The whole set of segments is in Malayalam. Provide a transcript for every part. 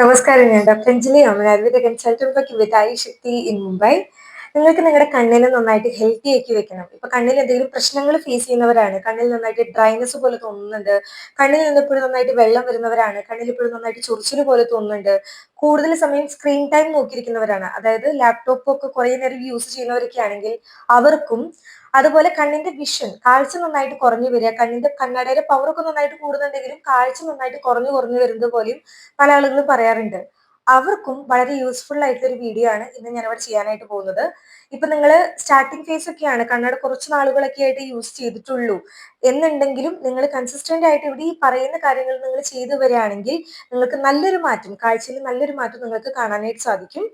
നമസ്കാരം ഞാൻ doctor Anjali Aman Ayurveda consultant for Shakti in Mumbai. നിങ്ങൾക്ക് നിങ്ങളുടെ കണ്ണിനെ നന്നായിട്ട് ഹെൽത്തി ആക്കി വെക്കണം. ഇപ്പൊ കണ്ണിൽ എന്തെങ്കിലും പ്രശ്നങ്ങൾ ഫേസ് ചെയ്യുന്നവരാണ്. കണ്ണിൽ നന്നായിട്ട് ഡ്രൈനസ് പോലെ തോന്നുന്നുണ്ട്. കണ്ണിൽ നിന്ന് ഇപ്പോഴും നന്നായിട്ട് വെള്ളം വരുന്നവരാണ്. കണ്ണിൽ ഇപ്പോഴും നന്നായിട്ട് ചൊറിച്ചിൽ പോലെ തോന്നുന്നുണ്ട്. കൂടുതൽ സമയം സ്ക്രീൻ ടൈം നോക്കിയിരിക്കുന്നവരാണ്. അതായത് ലാപ്ടോപ്പ് ഒക്കെ കുറെ നേരം യൂസ് ചെയ്യുന്നവരൊക്കെ ആണെങ്കിൽ അവർക്കും അതുപോലെ കണ്ണിന്റെ വിഷൻ കാഴ്ച നന്നായിട്ട് കുറഞ്ഞു വരിക കണ്ണിന്റെ കണ്ണടയുടെ പവറൊക്കെ നന്നായിട്ട് കൂടുന്നുണ്ടെങ്കിലും കാഴ്ച നന്നായിട്ട് കുറഞ്ഞു കുറഞ്ഞു വരുന്നത് പോലെയും പല ആളുകളും പറയാറുണ്ട്. അവർക്കും വളരെ യൂസ്ഫുൾ ആയിട്ടുള്ള ഒരു വീഡിയോ ആണ് ഇന്ന് ഞാൻ ഇവിടെ ചെയ്യാനായിട്ട് പോകുന്നത്. ഇപ്പൊ നിങ്ങൾ സ്റ്റാർട്ടിംഗ് ഫേസ് ഒക്കെയാണ്. കണ്ണട കുറച്ച് നാളുകളൊക്കെ ആയിട്ട് യൂസ് ചെയ്തിട്ടുള്ളൂ. എന്നുണ്ടെങ്കിലും നിങ്ങൾ കൺസിസ്റ്റന്റ് ആയിട്ട് ഇവിടെ ഈ പറയുന്ന കാര്യങ്ങൾ നിങ്ങൾ ചെയ്തു വരികയാണെങ്കിൽ നിങ്ങൾക്ക് നല്ലൊരു മാറ്റം കാഴ്ചയിൽ നല്ലൊരു മാറ്റം നിങ്ങൾക്ക് കാണാനായിട്ട് സാധിക്കും.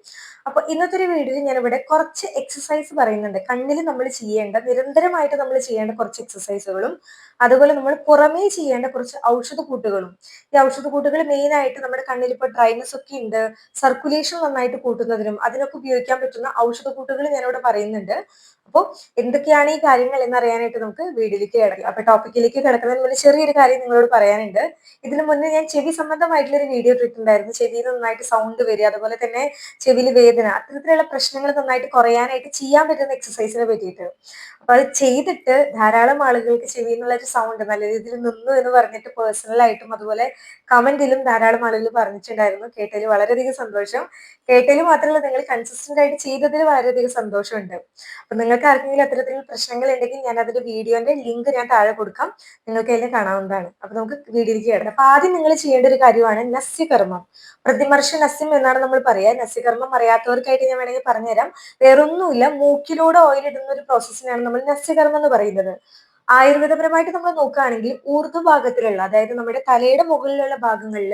അപ്പൊ ഇന്നത്തെ ഒരു വീഡിയോയിൽ ഞാൻ ഇവിടെ കുറച്ച് എക്സസൈസ് പറയുന്നുണ്ട്. കണ്ണിൽ നമ്മൾ ചെയ്യേണ്ട നിരന്തരമായിട്ട് നമ്മൾ ചെയ്യേണ്ട കുറച്ച് എക്സസൈസുകളും അതുപോലെ നമ്മൾ പുറമേ ചെയ്യേണ്ട കുറച്ച് ഔഷധ കൂട്ടുകളും. ഈ ഔഷധ കൂട്ടുകൾ മെയിൻ ആയിട്ട് നമ്മുടെ കണ്ണിൽ ഇപ്പോൾ ഡ്രൈനസ് ഒക്കെ ഉണ്ട്. സർക്കുലേഷൻ നന്നായിട്ട് കൂട്ടുന്നതിനും അതിനൊക്കെ ഉപയോഗിക്കാൻ പറ്റുന്ന ഔഷധ കൂട്ടുകൾ ഞാനിവിടെ പറയുന്നുണ്ട്. അപ്പോൾ എന്തൊക്കെയാണ് ഈ കാര്യങ്ങൾ എന്നറിയാനായിട്ട് നമുക്ക് വീഡിയോയിലേക്ക് കിടക്കാം. അപ്പൊ ടോപ്പിക്കിലേക്ക് കിടക്കുന്നതിന് മുന്നേ ചെറിയൊരു കാര്യം നിങ്ങളോട് പറയാനുണ്ട്. ഇതിനു മുന്നേ ഞാൻ ചെവി സംബന്ധമായിട്ടുള്ള ഒരു വീഡിയോ ഇട്ടിട്ടുണ്ടായിരുന്നു. ചെവിയിൽ നന്നായിട്ട് സൗണ്ട് വരിക അതുപോലെ തന്നെ ചെവിയിൽ വേദന അത്തരത്തിലുള്ള പ്രശ്നങ്ങൾ നന്നായിട്ട് കുറയാനായിട്ട് ചെയ്യാൻ പറ്റുന്ന എക്സസൈസിനെ പറ്റിയിട്ട്. അപ്പൊ അത് ചെയ്തിട്ട് ധാരാളം ആളുകൾക്ക് ചെവിയിൽ നിന്നുള്ള ഒരു സൗണ്ട് നല്ല രീതിയിൽ നിന്നു എന്ന് പറഞ്ഞിട്ട് പേഴ്സണലായിട്ടും അതുപോലെ കമന്റിലും ധാരാളം ആളുകൾ പറഞ്ഞിട്ടുണ്ടായിരുന്നു. കേട്ടതിൽ വളരെയധികം സന്തോഷം. കേട്ടതിൽ മാത്രമല്ല നിങ്ങൾ കൺസിസ്റ്റന്റ് ആയിട്ട് ചെയ്തതിൽ വളരെയധികം സന്തോഷമുണ്ട്. അപ്പൊ നിങ്ങൾക്ക് ആർക്കെങ്കിലും അത്തരത്തിൽ പ്രശ്നങ്ങൾ ഉണ്ടെങ്കിൽ ഞാൻ അതിന്റെ വീഡിയോന്റെ ലിങ്ക് ഞാൻ താഴെ കൊടുക്കാം. നിങ്ങൾക്ക് അതിൽ കാണാവുന്നതാണ്. അപ്പൊ നമുക്ക് വീഡിയോയിലേക്ക് കിടക്കാം അപ്പൊ ആദ്യം നിങ്ങൾ ചെയ്യേണ്ട ഒരു കാര്യമാണ് നസ്യകർമ്മം. പ്രതിമർശ നസ്യം എന്നാണ് നമ്മൾ പറയാ നസ്യകർമ്മം അറിയാത്തവർക്കായിട്ട് ഞാൻ വേണമെങ്കിൽ പറഞ്ഞുതരാം. വേറൊന്നുമില്ല മൂക്കിലൂടെ ഓയിൽ ഇടുന്ന ഒരു പ്രോസസ്സിനാണ് നമ്മൾ നസ്യകർമ്മം എന്ന് പറയുന്നത്. ആയുർവേദപരമായിട്ട് നമ്മൾ നോക്കുകയാണെങ്കിൽ ഊർദ്ധ ഭാഗത്തിലുള്ള അതായത് നമ്മുടെ തലയുടെ മുകളിലുള്ള ഭാഗങ്ങളിൽ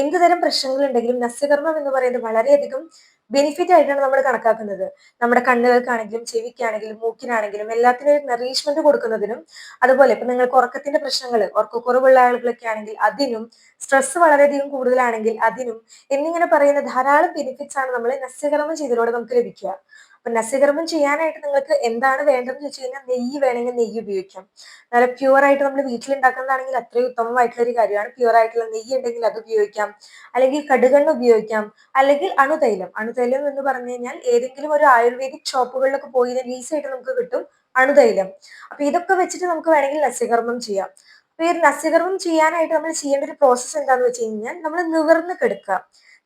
എന്ത് തരം പ്രശ്നങ്ങൾ ഉണ്ടെങ്കിലും നസ്യകർമ്മം എന്ന് പറയുന്നത് വളരെയധികം ബെനിഫിറ്റ് ആയിട്ടാണ് നമ്മൾ കണക്കാക്കുന്നത്. നമ്മുടെ കണ്ണുകൾക്കാണെങ്കിലും ചെവിക്കാണെങ്കിലും മൂക്കിനാണെങ്കിലും എല്ലാത്തിനും നറീഷ്മെന്റ് കൊടുക്കുന്നതിനും അതുപോലെ ഇപ്പൊ നിങ്ങൾക്ക് ഉറക്കത്തിന്റെ പ്രശ്നങ്ങൾ ഉറക്കക്കുറവുള്ള ആളുകളൊക്കെ ആണെങ്കിൽ അതിനും സ്ട്രെസ് വളരെയധികം കൂടുതലാണെങ്കിൽ അതിനും എന്നിങ്ങനെ പറയുന്ന ധാരാളം ബെനിഫിറ്റ്സ് ആണ് നമ്മൾ നസ്യകർമ്മം ചെയ്തതിലൂടെ നമുക്ക് ലഭിക്കുക. അപ്പൊ നസ്യകർമ്മം ചെയ്യാനായിട്ട് നിങ്ങൾക്ക് എന്താണ് വേണ്ടതെന്ന് ചോദിച്ചു കഴിഞ്ഞാൽ നെയ്യ് വേണമെങ്കിൽ നെയ്യ് ഉപയോഗിക്കാം. നല്ല പ്യുവർ ആയിട്ട് നമ്മൾ വീട്ടിൽ ഉണ്ടാക്കുന്നതാണെങ്കിൽ അത്രയും ഉത്തമമായിട്ടുള്ള ഒരു കാര്യമാണ്. പ്യുവർ ആയിട്ടുള്ള നെയ്യ് ഉണ്ടെങ്കിൽ അത് ഉപയോഗിക്കാം. അല്ലെങ്കിൽ കടുകെണ്ണ ഉപയോഗിക്കാം. അല്ലെങ്കിൽ അണുതൈലം. അണുതൈലം എന്ന് പറഞ്ഞു കഴിഞ്ഞാൽ ഏതെങ്കിലും ഒരു ആയുർവേദിക് ഷോപ്പുകളിലൊക്കെ പോയി ഈസി നമുക്ക് കിട്ടും അണുതൈലം. അപ്പൊ ഇതൊക്കെ വെച്ചിട്ട് നമുക്ക് വേണമെങ്കിൽ നസ്യകർമ്മം ചെയ്യാം. അപ്പൊ ഈ നസ്യകർമ്മം ചെയ്യാനായിട്ട് നമ്മൾ ചെയ്യേണ്ട ഒരു പ്രോസസ്സ് എന്താന്ന് വെച്ച് കഴിഞ്ഞാൽ നമ്മൾ നിവർന്ന് കിടക്കുക.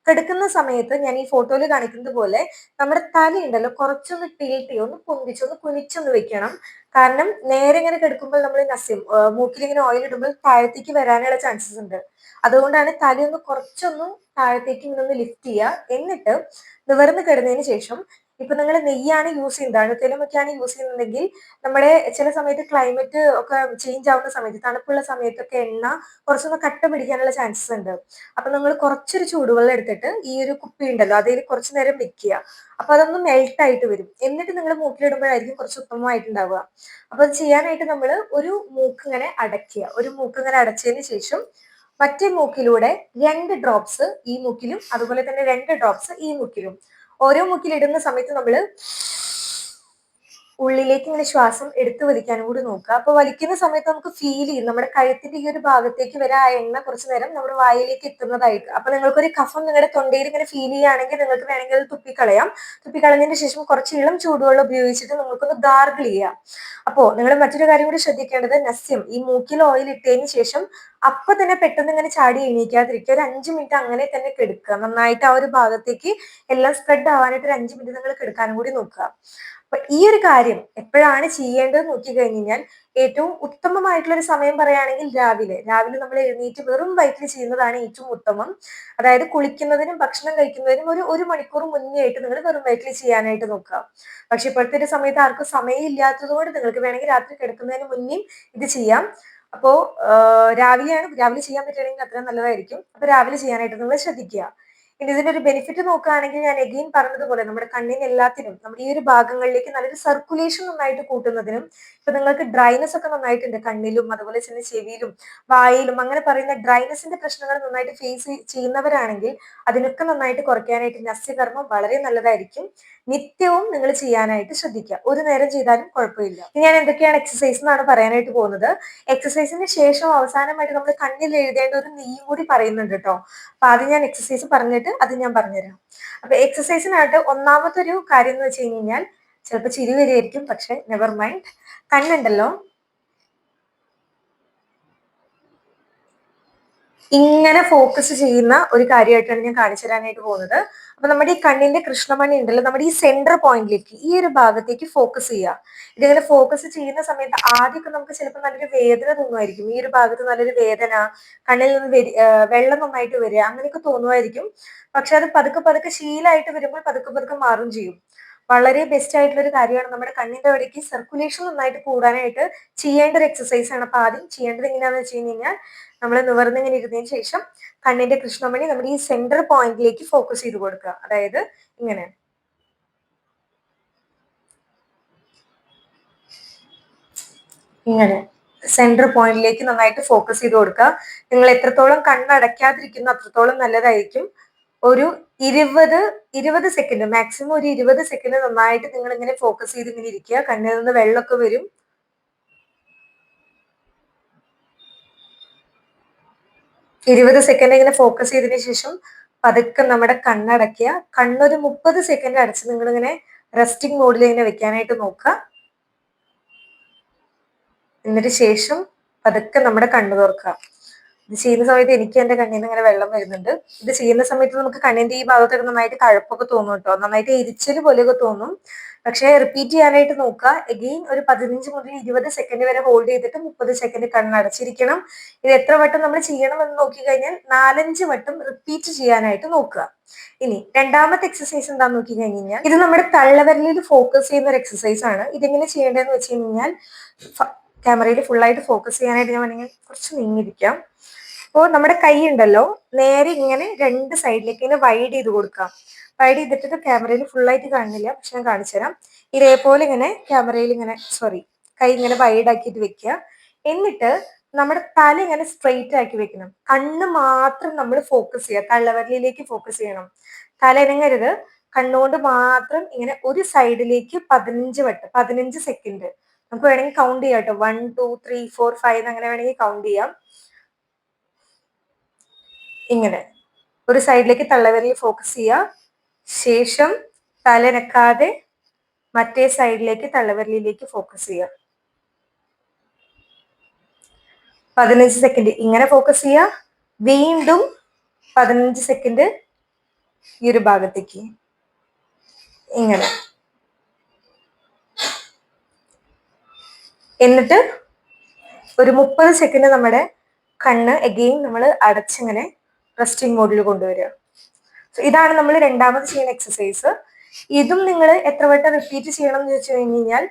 കിടക്കുന്ന സമയത്ത് ഞാൻ ഈ ഫോട്ടോയിൽ കാണിക്കുന്നത് പോലെ നമ്മുടെ തലയുണ്ടല്ലോ കുറച്ചൊന്ന് ടീൽട്ടി ഒന്ന് പൊന്തിച്ചൊന്ന് കുനിച്ചൊന്ന് വെക്കണം. കാരണം നേരെ ഇങ്ങനെ കിടക്കുമ്പോൾ നമ്മൾ നസ്യം മൂക്കിൽ ഇങ്ങനെ ഓയിൽ ഇടുമ്പോൾ താഴത്തേക്ക് വരാനുള്ള ചാൻസസ് ഉണ്ട്. അതുകൊണ്ടാണ് തലയൊന്ന് കുറച്ചൊന്ന് താഴത്തേക്ക് ഇങ്ങനെ ഒന്ന് ലിഫ്റ്റ് ചെയ്യുക. എന്നിട്ട് നിവർന്ന് കിടന്നതിന് ശേഷം ഇപ്പൊ നിങ്ങൾ നെയ്യാണ് യൂസ് ചെയ്യുന്നത്. അണുതേലമൊക്കെയാണ് യൂസ് ചെയ്യുന്നതെങ്കിൽ നമ്മുടെ ചില സമയത്ത് ക്ലൈമറ്റ് ഒക്കെ ചേഞ്ച് ആവുന്ന സമയത്ത് തണുപ്പുള്ള സമയത്തൊക്കെ എണ്ണ കുറച്ചൊന്ന് കട്ട പിടിക്കാനുള്ള ചാൻസസ് ഉണ്ട്. അപ്പൊ നിങ്ങൾ കുറച്ചൊരു ചൂടുവെള്ളം എടുത്തിട്ട് ഈ ഒരു കുപ്പി ഉണ്ടല്ലോ അതിൽ കുറച്ചു നേരം വെക്കുക. അപ്പൊ അതൊന്ന് മെൽട്ട് ആയിട്ട് വരും. എന്നിട്ട് നിങ്ങൾ മൂക്കിലിടുമ്പോഴായിരിക്കും കുറച്ച് ഉത്തമമായിട്ടുണ്ടാവുക. അപ്പൊ അത് ചെയ്യാനായിട്ട് നമ്മൾ ഒരു മൂക്ക് ഇങ്ങനെ അടയ്ക്കുക. ഒരു മൂക്ക് ഇങ്ങനെ അടച്ചതിന് ശേഷം മറ്റേ മൂക്കിലൂടെ രണ്ട് ഡ്രോപ്സ് ഈ മൂക്കിലും അതുപോലെ തന്നെ രണ്ട് ഡ്രോപ്സ് ഈ മൂക്കിലും. ഓരോ മുക്കിലിടുന്ന സമയത്ത് നമ്മൾ ഉള്ളിലേക്ക് ഇങ്ങനെ ശ്വാസം എടുത്തു വലിക്കാനും കൂടി നോക്കുക. അപ്പൊ വലിക്കുന്ന സമയത്ത് നമുക്ക് ഫീൽ ചെയ്യും. നമ്മുടെ കഴുത്തിന്റെ ഈ ഒരു ഭാഗത്തേക്ക് വരെ ആ എണ്ണ കുറച്ച് നേരം നമ്മുടെ വായിലേക്ക് എത്തുന്നതായിട്ട് അപ്പൊ നിങ്ങൾക്കൊരു കഫം നിങ്ങളുടെ തൊണ്ടയിൽ ഇങ്ങനെ ഫീൽ ചെയ്യുകയാണെങ്കിൽ നിങ്ങൾക്ക് വേണമെങ്കിൽ അത് തുപ്പിക്കളയാം. തുപ്പിക്കളഞ്ഞതിന് ശേഷം കുറച്ച് ഇളം ചൂടുവെള്ളം ഉപയോഗിച്ചിട്ട് നിങ്ങൾക്കൊന്ന് ഗാർഗിൾ ചെയ്യാം. അപ്പോ നിങ്ങൾ മറ്റൊരു കാര്യം കൂടി ശ്രദ്ധിക്കേണ്ടത് നസ്യം. ഈ മൂക്കിൽ ഓയിൽ ഇട്ടതിന് ശേഷം അപ്പൊ തന്നെ പെട്ടെന്ന് ഇങ്ങനെ ചാടി എണീക്കാതിരിക്കുക. ഒരു അഞ്ചു മിനിറ്റ് അങ്ങനെ തന്നെ കെടുക്കുക. നന്നായിട്ട് ആ ഒരു ഭാഗത്തേക്ക് എല്ലാം സ്പ്രെഡ് ആവാനായിട്ട് ഒരു അഞ്ചു മിനിറ്റ് നിങ്ങൾ കെടുക്കാനും കൂടി നോക്കുക. അപ്പൊ ഈ ഒരു കാര്യം എപ്പോഴാണ് ചെയ്യേണ്ടത് നോക്കി കഴിഞ്ഞാൽ ഏറ്റവും ഉത്തമമായിട്ടുള്ള ഒരു സമയം പറയുകയാണെങ്കിൽ രാവിലെ. രാവിലെ നമ്മൾ എഴുന്നേറ്റ് വെറും വയറ്റിൽ ചെയ്യുന്നതാണ് ഏറ്റവും ഉത്തമം. അതായത് കുളിക്കുന്നതിനും ഭക്ഷണം കഴിക്കുന്നതിനും ഒരു ഒരു മണിക്കൂർ മുന്നേ ആയിട്ട് നിങ്ങൾ വെറും വയറ്റിൽ ചെയ്യാനായിട്ട് നോക്കുക. പക്ഷെ ഇപ്പോഴത്തെ ഒരു സമയത്ത് ആർക്കും സമയം ഇല്ലാത്തത് കൊണ്ട് നിങ്ങൾക്ക് വേണമെങ്കിൽ രാത്രി കിടക്കുന്നതിന് മുന്നേ ഇത് ചെയ്യാം. അപ്പോ രാവിലെയാണ് രാവിലെ ചെയ്യാൻ പറ്റുകയാണെങ്കിൽ അത്രയും നല്ലതായിരിക്കും. അപ്പൊ രാവിലെ ചെയ്യാനായിട്ട് നിങ്ങൾ ശ്രദ്ധിക്കുക. ഇനി ഇതിന്റെ ഒരു ബെനിഫിറ്റ് നോക്കുകയാണെങ്കിൽ ഞാൻ എഗെയിൻ പറഞ്ഞതുപോലെ നമ്മുടെ കണ്ണിന് എല്ലാത്തിനും നമ്മുടെ ഈ ഒരു ഭാഗങ്ങളിലേക്ക് നല്ലൊരു സർക്കുലേഷൻ നന്നായിട്ട് കൂട്ടുന്നതിനും ഇപ്പൊ നിങ്ങൾക്ക് ഡ്രൈനസ് ഒക്കെ നന്നായിട്ടുണ്ട് കണ്ണിലും അതുപോലെ തന്നെ ചെവിയിലും വായിലും അങ്ങനെ പറയുന്ന ഡ്രൈനസിന്റെ പ്രശ്നങ്ങൾ നന്നായിട്ട് ഫേസ് ചെയ്യുന്നവരാണെങ്കിൽ അതിനൊക്കെ നന്നായിട്ട് കുറയ്ക്കാനായിട്ട് നസ്യകർമ്മം വളരെ നല്ലതായിരിക്കും. നിത്യവും നിങ്ങൾ ചെയ്യാനായിട്ട് ശ്രദ്ധിക്കുക. ഒരു നേരം ചെയ്താലും കുഴപ്പമില്ല. ഞാൻ എന്തൊക്കെയാണ് എക്സസൈസ് എന്നാണ് പറയാനായിട്ട് പോകുന്നത്. എക്സസൈസിന് ശേഷം അവസാനമായിട്ട് നമ്മൾ കണ്ണിൽ എഴുതേണ്ട ഒരു നെയ്യും കൂടി പറയുന്നുണ്ട് കേട്ടോ അപ്പൊ ആദ്യം ഞാൻ എക്സസൈസ് പറഞ്ഞിട്ട് അത് ഞാൻ പറഞ്ഞുതരാം. അപ്പൊ എക്സസൈസിനായിട്ട് ഒന്നാമത്തെ ഒരു കാര്യം എന്ന് വെച്ച് കഴിഞ്ഞാൽ ചിലപ്പോൾ ചിരി വരികയായിരിക്കും പക്ഷെ നെവർ മൈൻഡ് കണ്ണുണ്ടല്ലോ. ഇങ്ങനെ ഫോക്കസ് ചെയ്യുന്ന ഒരു കാര്യമായിട്ടാണ് ഞാൻ കാണിച്ചു തരാനായിട്ട് പോകുന്നത്. അപ്പൊ നമ്മുടെ ഈ കണ്ണിന്റെ കൃഷ്ണമണി ഉണ്ടല്ലോ നമ്മുടെ ഈ സെന്റർ പോയിന്റിലേക്ക് ഈ ഒരു ഭാഗത്തേക്ക് ഫോക്കസ് ചെയ്യുക. ഇതിങ്ങനെ ഫോക്കസ് ചെയ്യുന്ന സമയത്ത് ആദ്യമൊക്കെ നമുക്ക് ചിലപ്പോൾ നല്ലൊരു വേദന തോന്നുമായിരിക്കും. ഈ ഒരു ഭാഗത്ത് നല്ലൊരു വേദന കണ്ണിൽ നിന്ന് വെള്ളം നന്നായിട്ട് വരിക അങ്ങനെയൊക്കെ തോന്നുമായിരിക്കും. പക്ഷെ അത് പതുക്കെ പതുക്കെ ശീലമായിട്ട് വരുമ്പോൾ പതുക്കെ പതുക്കെ മാറും ചെയ്യും. വളരെ ബെസ്റ്റ് ആയിട്ടുള്ള ഒരു കാര്യമാണ് നമ്മുടെ കണ്ണിന്റെ അവിടേക്ക് സർക്കുലേഷൻ നന്നായിട്ട് കൂടാനായിട്ട് ചെയ്യേണ്ട ഒരു എക്സസൈസ് ആണ്. അപ്പൊ ആദ്യം ചെയ്യേണ്ടത് എങ്ങനെയാണെന്ന് വെച്ച് കഴിഞ്ഞാൽ നമ്മൾ നിവർന്നിങ്ങനെ ഇരുന്നതിന് ശേഷം കണ്ണിന്റെ കൃഷ്ണമണി നമ്മുടെ ഈ സെന്റർ പോയിന്റിലേക്ക് ഫോക്കസ് ചെയ്ത് കൊടുക്കുക. അതായത് ഇങ്ങനെ. ഇങ്ങനെ. സെന്റർ പോയിന്റിലേക്ക് നന്നായിട്ട് ഫോക്കസ് ചെയ്ത് കൊടുക്കുക. നിങ്ങൾ എത്രത്തോളം കണ്ണടയ്ക്കാതിരിക്കുന്നു അത്രത്തോളം നല്ലതായിരിക്കും. ഒരു ഇരുപത് ഇരുപത് സെക്കൻഡ് മാക്സിമം ഒരു ഇരുപത് സെക്കൻഡ് നന്നായിട്ട് നിങ്ങൾ ഇങ്ങനെ ഫോക്കസ് ചെയ്ത് ഇങ്ങനെ ഇരിക്കുക. കണ്ണിൽ നിന്ന് വെള്ളമൊക്കെ വരും. ഇരുപത് സെക്കൻഡ് ഇങ്ങനെ ഫോക്കസ് ചെയ്തതിനു ശേഷം പതുക്കെ നമ്മുടെ കണ്ണടക്കുക കണ്ണൊരു മുപ്പത് സെക്കൻഡ് അടച്ച് നിങ്ങൾ ഇങ്ങനെ റെസ്റ്റിംഗ് മോഡിൽ ഇങ്ങനെ വെക്കാനായിട്ട് നോക്കുക. എന്നിട്ട് ശേഷം പതുക്കെ നമ്മുടെ കണ്ണു തുറക്കുക. ഇത് ചെയ്യുന്ന സമയത്ത് എനിക്ക് എന്റെ കണ്ണിൽ നിന്ന് ഇങ്ങനെ വെള്ളം വരുന്നുണ്ട്. ഇത് ചെയ്യുന്ന സമയത്ത് നമുക്ക് കണ്ണിന്റെ ഈ ഭാഗത്തൊക്കെ നന്നായിട്ട് കഴപ്പൊക്കെ തോന്നും കേട്ടോ. നന്നായിട്ട് എരിച്ചൽ പോലെയൊക്കെ തോന്നും. പക്ഷെ റിപ്പീറ്റ് ചെയ്യാനായിട്ട് നോക്കുക. എഗെയിൻ ഒരു പതിനഞ്ച് മുതൽ ഇരുപത് സെക്കൻഡ് വരെ ഹോൾഡ് ചെയ്തിട്ട് മുപ്പത് സെക്കൻഡ് കണ്ണടച്ചിരിക്കണം ഇത് എത്ര വട്ടം നമ്മൾ ചെയ്യണം ചെയ്യണമെന്ന് നോക്കിക്കഴിഞ്ഞാൽ നാലഞ്ച് വട്ടം റിപ്പീറ്റ് ചെയ്യാനായിട്ട് നോക്കുക. ഇനി രണ്ടാമത്തെ എക്സസൈസ് എന്താന്ന് നോക്കി കഴിഞ്ഞാൽ ഇത് നമ്മുടെ തള്ളവരലിൽ ഫോക്കസ് ചെയ്യുന്ന ഒരു എക്സസൈസ് ആണ്. ഇതെങ്ങനെ ചെയ്യേണ്ടതെന്ന് വെച്ച് കഴിഞ്ഞാൽ ക്യാമറയിൽ ഫുള്ളായിട്ട് ഫോക്കസ് ചെയ്യാനായിട്ട് ഞാൻ വേണമെങ്കിൽ കുറച്ച് നീങ്ങിയിരിക്കാം. അപ്പോൾ നമ്മുടെ കൈ ഉണ്ടല്ലോ നേരെ ഇങ്ങനെ രണ്ട് സൈഡിലേക്ക് ഇങ്ങനെ വൈഡ് ചെയ്ത് കൊടുക്കാം. വൈഡ് ചെയ്തിട്ട് ക്യാമറയിൽ ഫുള്ളായിട്ട് കാണുന്നില്ല പക്ഷെ ഞാൻ കാണിച്ചു തരാം. ഇതേപോലെ ഇങ്ങനെ ക്യാമറയിൽ ഇങ്ങനെ സോറി കൈ ഇങ്ങനെ വൈഡ് ആക്കിയിട്ട് വെക്കുക. എന്നിട്ട് നമ്മുടെ തല ഇങ്ങനെ സ്ട്രെയിറ്റ് ആക്കി വെക്കണം. കണ്ണ് മാത്രം നമ്മൾ ഫോക്കസ് ചെയ്യുക. തള്ളവരലിലേക്ക് ഫോക്കസ് ചെയ്യണം. തല ഇനങ്ങരുത് കണ്ണുകൊണ്ട് മാത്രം ഇങ്ങനെ ഒരു സൈഡിലേക്ക് പതിനഞ്ച് വട്ടം പതിനഞ്ച് സെക്കൻഡ് നമുക്ക് വേണമെങ്കിൽ കൗണ്ട് ചെയ്യാം കേട്ടോ. One two three four five അങ്ങനെ വേണമെങ്കിൽ കൗണ്ട് ചെയ്യാം. ഇങ്ങനെ. ഒരു സൈഡിലേക്ക് തള്ളവരിൽ ഫോക്കസ് ചെയ്യുക. ശേഷം തലനക്കാതെ മറ്റേ സൈഡിലേക്ക് തള്ളവിരലിലേക്ക് ഫോക്കസ് ചെയ്യുക. പതിനഞ്ച് സെക്കൻഡ് ഇങ്ങനെ ഫോക്കസ് ചെയ്യുക. വീണ്ടും പതിനഞ്ച് സെക്കൻഡ് ഈ ഒരു ഭാഗത്തേക്ക്. ഇങ്ങനെ. എന്നിട്ട് ഒരു മുപ്പത് സെക്കൻഡ് നമ്മുടെ കണ്ണ് എഗെയിൻ നമ്മൾ അടച്ചിങ്ങനെ റെസ്റ്റിംഗ് മോഡിൽ കൊണ്ടുവരിക. സോ ഇതാണ് നമ്മൾ രണ്ടാമത് ചെയ്യുന്ന എക്സസൈസ് ഇതും നിങ്ങൾ എത്ര വട്ടം റിപ്പീറ്റ് ചെയ്യണം എന്ന് ചോദിച്ചു കഴിഞ്ഞാൽ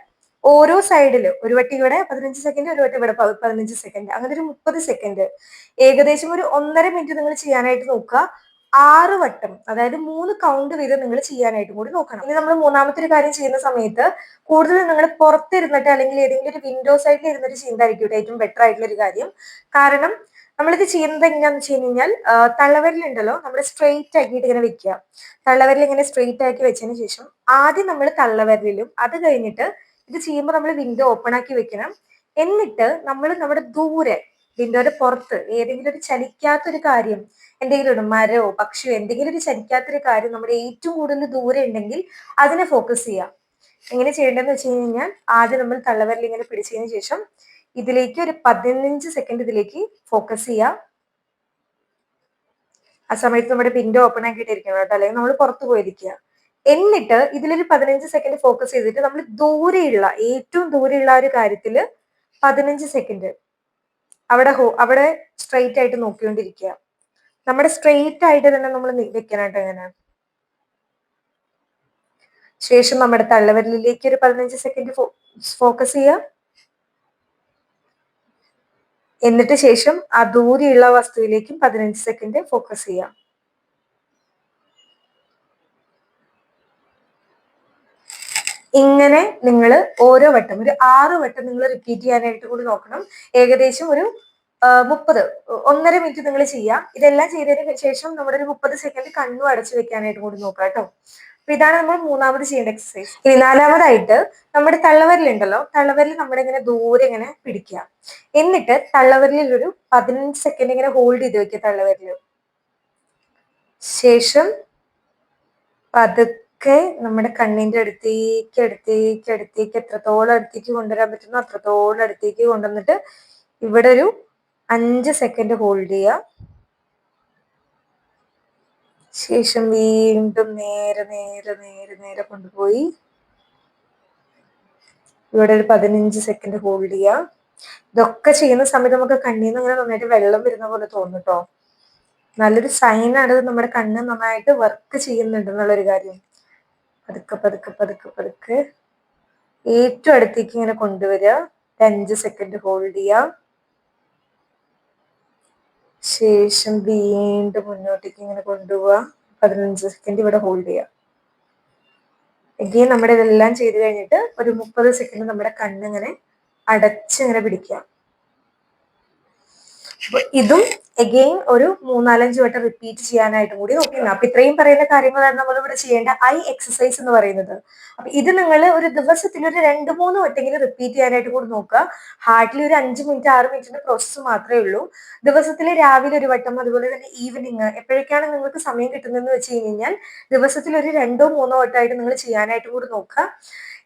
ഓരോ സൈഡിൽ ഒരു വട്ടി ഇവിടെ പതിനഞ്ച് സെക്കൻഡ് ഒരു വട്ടി ഇവിടെ പതിനഞ്ച് സെക്കൻഡ് അങ്ങനെ ഒരു മുപ്പത് സെക്കൻഡ് ഏകദേശം ഒരു ഒന്നര മിനിറ്റ് നിങ്ങൾ ചെയ്യാനായിട്ട് നോക്കുക. ആറ് വട്ടം അതായത് മൂന്ന് കൗണ്ട് വീതം നിങ്ങൾ ചെയ്യാനായിട്ടും കൂടി നോക്കണം. ഇനി നമ്മൾ മൂന്നാമത്തെ ഒരു കാര്യം ചെയ്യുന്ന സമയത്ത് കൂടുതൽ നിങ്ങൾ പുറത്തിരുന്നിട്ട് അല്ലെങ്കിൽ ഏതെങ്കിലും ഒരു വിൻഡോ സൈഡിൽ ഇരുന്നിട്ട് ചെയ്യുന്നതായിരിക്കും ഏറ്റവും ബെറ്റർ ആയിട്ടുള്ള ഒരു കാര്യം. കാരണം നമ്മളിത് ചെയ്യുന്നത് എങ്ങനെയാന്ന് വെച്ച് കഴിഞ്ഞാൽ തള്ളവരിലുണ്ടല്ലോ നമ്മൾ സ്ട്രെയിറ്റ് ആക്കിയിട്ട് ഇങ്ങനെ വെക്കുക. തള്ളവരിൽ ഇങ്ങനെ സ്ട്രെയിറ്റ് ആക്കി വെച്ചതിന് ശേഷം ആദ്യം നമ്മൾ തള്ളവരലിലും അത് കഴിഞ്ഞിട്ട് ഇത് ചെയ്യുമ്പോൾ നമ്മൾ വിൻഡോ ഓപ്പൺ ആക്കി വെക്കണം. എന്നിട്ട് നമ്മൾ നമ്മുടെ ദൂരെ വിൻഡോയുടെ പുറത്ത് ഏതെങ്കിലും ഒരു ചലിക്കാത്തൊരു കാര്യം എന്തെങ്കിലും ഒരു മരമോ പക്ഷിയോ എന്തെങ്കിലും ഒരു ചലിക്കാത്തൊരു കാര്യം നമ്മുടെ ഏറ്റവും കൂടുതൽ ദൂരെ ഉണ്ടെങ്കിൽ അതിനെ ഫോക്കസ് ചെയ്യാം എങ്ങനെ ചെയ്യേണ്ടതെന്ന് വെച്ച് കഴിഞ്ഞാൽ ആദ്യം നമ്മൾ തള്ളവരൽ ഇങ്ങനെ പിടിച്ചതിന് ശേഷം ഇതിലേക്ക് ഒരു പതിനഞ്ച് സെക്കൻഡ് ഇതിലേക്ക് ഫോക്കസ് ചെയ്യാം. ആ സമയത്ത് നമ്മുടെ വിൻഡോ ഓപ്പൺ ആക്കിയിട്ടിരിക്കണം കേട്ടോ. അല്ലെങ്കിൽ നമ്മൾ പുറത്ത് പോയിരിക്കുക. എന്നിട്ട് ഇതിലൊരു പതിനഞ്ച് സെക്കൻഡ് ഫോക്കസ് ചെയ്തിട്ട് നമ്മൾ ദൂരെയുള്ള ഏറ്റവും ദൂരെയുള്ള ഒരു കാര്യത്തിൽ പതിനഞ്ച് സെക്കൻഡ് അവിടെ ഹോ അവിടെ സ്ട്രെയിറ്റ് ആയിട്ട് നോക്കിക്കൊണ്ടിരിക്കുക. നമ്മുടെ സ്ട്രെയിറ്റ് ആയിട്ട് തന്നെ നമ്മൾ വെക്കാനായിട്ട് അങ്ങനെ ശേഷം നമ്മുടെ തള്ളവരലിലേക്ക് ഒരു പതിനഞ്ച് സെക്കൻഡ് ഫോക്കസ് ചെയ്യുക എന്നിട്ട് ശേഷം ആ ദൂരെയുള്ള വസ്തുവിലേക്കും പതിനഞ്ച് സെക്കൻഡ് ഫോക്കസ് ചെയ്യാം. ഇങ്ങനെ നിങ്ങൾ ഓരോ വട്ടം ഒരു ആറ് വട്ടം നിങ്ങൾ റിപ്പീറ്റ് ചെയ്യാനായിട്ട് കൂടി നോക്കണം. ഏകദേശം ഒരു മുപ്പത് ഒന്നര മിനിറ്റ് നിങ്ങൾ ചെയ്യാം. ഇതെല്ലാം ചെയ്തതിന് ശേഷം നമ്മുടെ ഒരു മുപ്പത് സെക്കൻഡ് കണ്ണു അടച്ചു വെക്കാനായിട്ട് കൂടി നോക്കാം കേട്ടോ. അപ്പൊ ഇതാണ് നമ്മൾ മൂന്നാമത് ചെയ്യേണ്ട എക്സസൈസ് ഇനി നാലാമതായിട്ട് നമ്മുടെ തള്ളവരലുണ്ടല്ലോ തള്ളവരൽ നമ്മുടെ ഇങ്ങനെ ദൂരെ ഇങ്ങനെ പിടിക്കുക. എന്നിട്ട് തള്ളവരലിൽ ഒരു പതിനഞ്ച് സെക്കൻഡ് ഇങ്ങനെ ഹോൾഡ് ചെയ്ത് വെക്കുക തള്ളവരൽ ശേഷം പതുക്കെ നമ്മുടെ കണ്ണിന്റെ അടുത്തേക്ക് അടുത്തേക്ക് അടുത്തേക്ക് എത്രത്തോളം അടുത്തേക്ക് കൊണ്ടുവരാൻ പറ്റുന്നോ അത്രത്തോളം അടുത്തേക്ക് കൊണ്ടുവന്നിട്ട് ഇവിടെ ഒരു അഞ്ച് സെക്കൻഡ് ഹോൾഡ് ചെയ്യുക. ശേഷം വീണ്ടും നേരെ നേരെ നേരെ നേരെ കൊണ്ടുപോയി. ഇവിടെ ഒരു പതിനഞ്ച് സെക്കൻഡ് ഹോൾഡ് ചെയ്യുക ഇതൊക്കെ ചെയ്യുന്ന സമയത്ത് നമുക്ക് കണ്ണിൽ നിന്ന് ഇങ്ങനെ നന്നായിട്ട് വെള്ളം വരുന്ന പോലെ തോന്നും കേട്ടോ നല്ലൊരു സൈനാണ് നമ്മുടെ കണ്ണ് നന്നായിട്ട് വർക്ക് ചെയ്യുന്നുണ്ട് എന്നുള്ളൊരു കാര്യം. പതുക്കെ പതുക്കെ പതുക്കെ പതുക്കെ. ഏറ്റവും അടുത്തേക്ക് ഇങ്ങനെ കൊണ്ടുവരിക. അഞ്ച് സെക്കൻഡ് ഹോൾഡ് ചെയ്യുക ശേഷം വീണ്ടും മുന്നോട്ടേക്ക് ഇങ്ങനെ കൊണ്ടുപോവുക പതിനഞ്ച് സെക്കൻഡ് ഇവിടെ ഹോൾഡ് ചെയ്യുക എങ്കിൽ നമ്മുടെ ഇതെല്ലാം ചെയ്ത് കഴിഞ്ഞിട്ട് ഒരു മുപ്പത് സെക്കൻഡ് നമ്മുടെ കണ്ണിങ്ങനെ അടച്ചിങ്ങനെ പിടിക്കുക. അപ്പൊ ഇതും എഗെയിൻ ഒരു മൂന്നാലഞ്ച് വട്ടം റിപ്പീറ്റ് ചെയ്യാനായിട്ടും കൂടി നോക്കുക അപ്പൊ ഇത്രയും പറയുന്ന കാര്യങ്ങളാണ് നമ്മൾ ഇവിടെ ചെയ്യേണ്ട ഐ എക്സസൈസ് എന്ന് പറയുന്നത്. അപ്പൊ ഇത് നിങ്ങൾ ഒരു ദിവസത്തിൽ ഒരു രണ്ട് മൂന്ന് വട്ടെങ്കിലും റിപ്പീറ്റ് ചെയ്യാനായിട്ട് കൂടി നോക്കുക. ഹാർട്ടിൽ ഒരു അഞ്ച് മിനിറ്റ് ആറ് മിനിറ്റിന്റെ പ്രോസസ്സ് മാത്രമേ ഉള്ളൂ. ദിവസത്തിൽ രാവിലെ ഒരു വട്ടം അതുപോലെ തന്നെ ഈവനിങ് എപ്പോഴൊക്കെയാണ് നിങ്ങൾക്ക് സമയം കിട്ടുന്നതെന്ന് വെച്ച് കഴിഞ്ഞാൽ ദിവസത്തിൽ ഒരു രണ്ടോ മൂന്നോ വട്ടമായിട്ട് നിങ്ങൾ ചെയ്യാനായിട്ട് കൂടി നോക്കുക.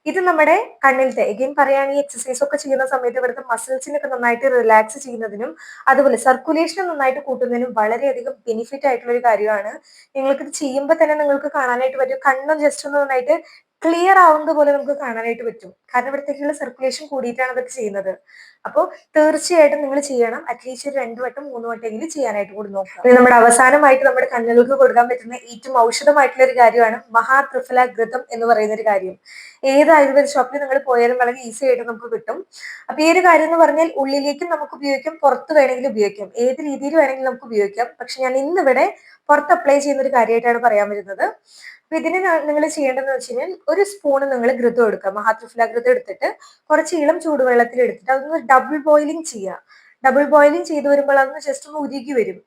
ഇത് നമ്മുടെ കണ്ണിലത്തെ എഗെയിൻ പറയുകയാണെങ്കിൽ എക്സസൈസ് ഒക്കെ ചെയ്യുന്ന സമയത്ത് ഇവിടുത്തെ മസിൽസിനൊക്കെ നന്നായിട്ട് റിലാക്സ് ചെയ്യുന്നതിനും അതുപോലെ സർക്കുലേഷൻ നന്നായിട്ട് കൂട്ടുന്നതിനും വളരെയധികം ബെനിഫിറ്റ് ആയിട്ടുള്ള ഒരു കാര്യമാണ്. നിങ്ങൾക്ക് ഇത് ചെയ്യുമ്പോൾ തന്നെ നിങ്ങൾക്ക് കാണാനായിട്ട് പറ്റും. കണ്ണും ജസ്റ്റ് ഒന്ന് നന്നായിട്ട് ക്ലിയർ ആവുന്നത് പോലെ നമുക്ക് കാണാനായിട്ട് പറ്റും. കാരണം ഇവിടത്തേക്കുള്ള സർക്കുലേഷൻ കൂടിയിട്ടാണ് അതൊക്കെ ചെയ്യുന്നത്. അപ്പോൾ തീർച്ചയായിട്ടും നിങ്ങൾ ചെയ്യണം. അറ്റ്ലീസ്റ്റ് ഒരു രണ്ട് വട്ടം മൂന്ന് വട്ടം എങ്കിലും ചെയ്യാനായിട്ട് കൂടി നോക്കുക. നമ്മുടെ അവസാനമായിട്ട് നമ്മുടെ കണ്ണുകൾക്ക് കൊടുക്കാൻ പറ്റുന്ന ഏറ്റവും ഔഷധമായിട്ടുള്ള ഒരു കാര്യമാണ് മഹാത്രിഫല ഘൃതം എന്ന് പറയുന്ന ഒരു കാര്യം ഏത് ആയുർവേദ ഷോപ്പിൽ നിങ്ങൾ പോയാലും വളരെ ഈസി ആയിട്ട് നമുക്ക് കിട്ടും. അപ്പൊ ഈ ഒരു കാര്യം എന്ന് പറഞ്ഞാൽ ഉള്ളിലേക്കും നമുക്ക് ഉപയോഗിക്കാം പുറത്ത് വേണമെങ്കിലും ഉപയോഗിക്കാം. ഏത് രീതിയിൽ വേണമെങ്കിലും നമുക്ക് ഉപയോഗിക്കാം. പക്ഷെ ഞാൻ ഇന്നിവിടെ പുറത്ത് അപ്ലൈ ചെയ്യുന്ന ഒരു കാര്യമായിട്ടാണ് പറയാൻ വരുന്നത്. അപ്പൊ ഇതിന് നിങ്ങൾ ചെയ്യേണ്ടതെന്ന് വെച്ച് കഴിഞ്ഞാൽ ഒരു സ്പൂണ് നിങ്ങൾ ഘൃതം എടുക്കുക. മഹാത്രിഫല ഘൃതം എടുത്തിട്ട് കുറച്ച് ഇളം ചൂടുവെള്ളത്തിൽ എടുത്തിട്ട് അതൊന്ന് ഡബിൾ ബോയിലിംഗ് ചെയ്യുക. ഡബിൾ ബോയിലിംഗ് ചെയ്ത് വരുമ്പോൾ അതൊന്ന് ജസ്റ്റ് ഒന്ന് ഉരുകി വരും.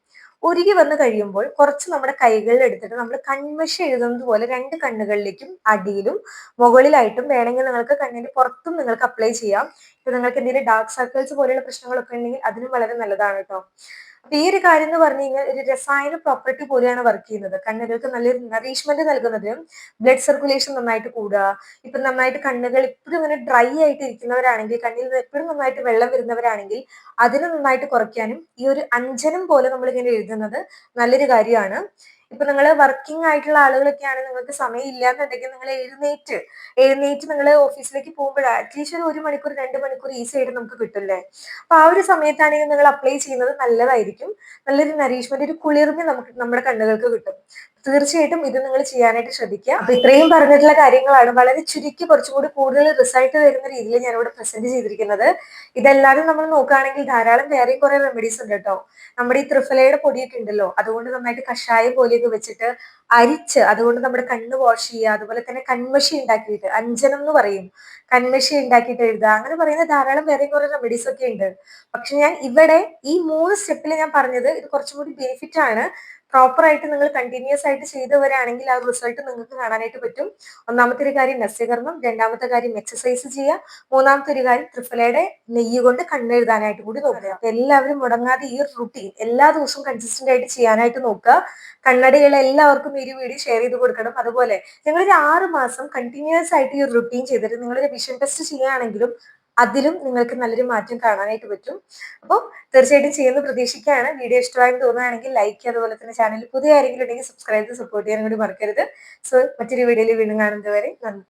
ഉരുകി വന്നു കഴിയുമ്പോൾ കുറച്ച് നമ്മുടെ കൈകളിൽ എടുത്തിട്ട് നമ്മൾ കൺമശ എഴുതുന്നത് പോലെ രണ്ട് കണ്ണുകളിലേക്കും അടിയിലും മുകളിലായിട്ടും വേണമെങ്കിൽ നിങ്ങൾക്ക് കണ്ണിന്റെ പുറത്തും നിങ്ങൾക്ക് അപ്ലൈ ചെയ്യാം. ഇപ്പൊ നിങ്ങൾക്ക് എന്തെങ്കിലും ഡാർക്ക് സർക്കിൾസ് പോലെയുള്ള പ്രശ്നങ്ങളൊക്കെ ഉണ്ടെങ്കിൽ അതിനും വളരെ നല്ലതാണ് കേട്ടോ. അപ്പൊ ഈ ഒരു കാര്യം എന്ന് പറഞ്ഞു കഴിഞ്ഞാൽ ഒരു രസായന പ്രോപ്പർട്ടി പോലെയാണ് വർക്ക് ചെയ്യുന്നത്. കണ്ണുകൾക്ക് നല്ലൊരു നറീഷ്മെന്റ് നൽകുന്നത് ബ്ലഡ് സർക്കുലേഷൻ നന്നായിട്ട് കൂടുക. ഇപ്പൊ നന്നായിട്ട് കണ്ണുകൾ എപ്പോഴും ഇങ്ങനെ ഡ്രൈ ആയിട്ട് ഇരിക്കുന്നവരാണെങ്കിൽ കണ്ണിൽ എപ്പോഴും നന്നായിട്ട് വെള്ളം വരുന്നവരാണെങ്കിൽ അതിനെ നന്നായിട്ട് കുറയ്ക്കാനും ഈ ഒരു അഞ്ജനം പോലെ നമ്മൾ ഇങ്ങനെ എഴുതുന്നത് നല്ലൊരു കാര്യമാണ്. ഇപ്പൊ നിങ്ങൾ വർക്കിംഗ് ആയിട്ടുള്ള ആളുകളൊക്കെയാണ് നിങ്ങൾക്ക് സമയം ഇല്ലാന്നുണ്ടെങ്കിൽ നിങ്ങൾ എഴുന്നേറ്റ് എഴുന്നേറ്റ് നിങ്ങൾ ഓഫീസിലേക്ക് പോകുമ്പോൾ അറ്റ്ലീസ്റ്റ് ഒരു ഒരു മണിക്കൂർ രണ്ട് മണിക്കൂർ ഈസി ആയിട്ട് നമുക്ക് കിട്ടില്ലേ? അപ്പൊ ആ ഒരു സമയത്താണെങ്കിൽ നിങ്ങൾ അപ്ലൈ ചെയ്യുന്നത് നല്ലതായിരിക്കും. നല്ലൊരു നരീഷ്മെന്റ് ഒരു കുളിർമ നമുക്ക് നമ്മുടെ കണ്ണുകൾക്ക് കിട്ടും. തീർച്ചയായിട്ടും ഇത് നിങ്ങൾ ചെയ്യാനായിട്ട് ശ്രദ്ധിക്കുക. അപ്പൊ ഇത്രയും പറഞ്ഞിട്ടുള്ള കാര്യങ്ങളാണ്. വളരെ ചുരുക്കി കുറച്ചും കൂടി കൂടുതൽ റിസൾട്ട് തരുന്ന രീതിയിൽ ഞാൻ ഇവിടെ പ്രസന്റ് ചെയ്തിരിക്കുന്നത്. ഇതെല്ലാവരും നമ്മൾ നോക്കുകയാണെങ്കിൽ ധാരാളം വേറെയും കുറെ റെമഡീസ് ഉണ്ട് കേട്ടോ. നമ്മുടെ ഈ ത്രിഫലയുടെ പൊടിയൊക്കെ ഉണ്ടല്ലോ അതുകൊണ്ട് നന്നായിട്ട് കഷായം പോലെയൊക്കെ വെച്ചിട്ട് അരിച്ച് അതുകൊണ്ട് നമ്മുടെ കണ്ണ് വാഷ് ചെയ്യുക അതുപോലെ തന്നെ കൺമഷി ഉണ്ടാക്കിയിട്ട് അഞ്ചനം എന്ന് പറയും. കൺമഷി ഉണ്ടാക്കിയിട്ട് എഴുതുക. അങ്ങനെ പറയുന്ന ധാരാളം വേറെ കുറെ റെമഡീസ് ഒക്കെ ഉണ്ട്. പക്ഷെ ഞാൻ ഇവിടെ ഈ മൂന്ന് സ്റ്റെപ്പിൽ ഞാൻ പറഞ്ഞത് ഇത് കുറച്ചും കൂടി ബെനിഫിറ്റ് ആണ്. പ്രോപ്പർ ആയിട്ട് നിങ്ങൾ കണ്ടിന്യൂസ് ആയിട്ട് ചെയ്തു വരാണെങ്കിൽ ആ റിസൾട്ട് നിങ്ങൾക്ക് കാണാനായിട്ട് പറ്റും. ഒന്നാമത്തെ ഒരു കാര്യം നസ്യകർമ്മം രണ്ടാമത്തെ കാര്യം എക്സസൈസ് ചെയ്യുക മൂന്നാമത്തെ ഒരു കാര്യം ത്രിഫലയുടെ നെയ്യ് കൊണ്ട് കണ്ണെഴുതാനായിട്ട് കൂടി നോക്കുക. അപ്പൊ എല്ലാവരും മുടങ്ങാതെ ഈ ഒരു റുട്ടീൻ എല്ലാ ദിവസവും കൺസിസ്റ്റന്റ് ആയിട്ട് ചെയ്യാനായിട്ട് നോക്കുക. കണ്ണടികളെ എല്ലാവർക്കും ഈ വീഡിയോ ഷെയർ ചെയ്ത് കൊടുക്കണം. അതുപോലെ നിങ്ങളൊരു ആറ് മാസം കണ്ടിന്യൂസ് ആയിട്ട് ഈ റുട്ടീൻ ചെയ്തിട്ട് നിങ്ങളൊരു വിഷൻ ടെസ്റ്റ് ചെയ്യുകയാണെങ്കിലും അതിലും നിങ്ങൾക്ക് നല്ലൊരു മാറ്റം കാണാനായിട്ട് പറ്റും. അപ്പോൾ തീർച്ചയായിട്ടും ചെയ്യുന്ന പ്രതീക്ഷിക്കുകയാണ്. വീഡിയോ ഇഷ്ടമായെന്ന് തോന്നുകയാണെങ്കിൽ ലൈക്ക് അതുപോലെ തന്നെ ചാനൽ പുതിയ ആരെങ്കിലും ഉണ്ടെങ്കിൽ സബ്സ്ക്രൈബ് ചെയ്ത് സപ്പോർട്ട് ചെയ്യാൻ കൂടി മറക്കരുത്. സോ മറ്റൊരു വീഡിയോയിൽ വീണ്ടും കാണുന്നത് വരെ നന്ദി.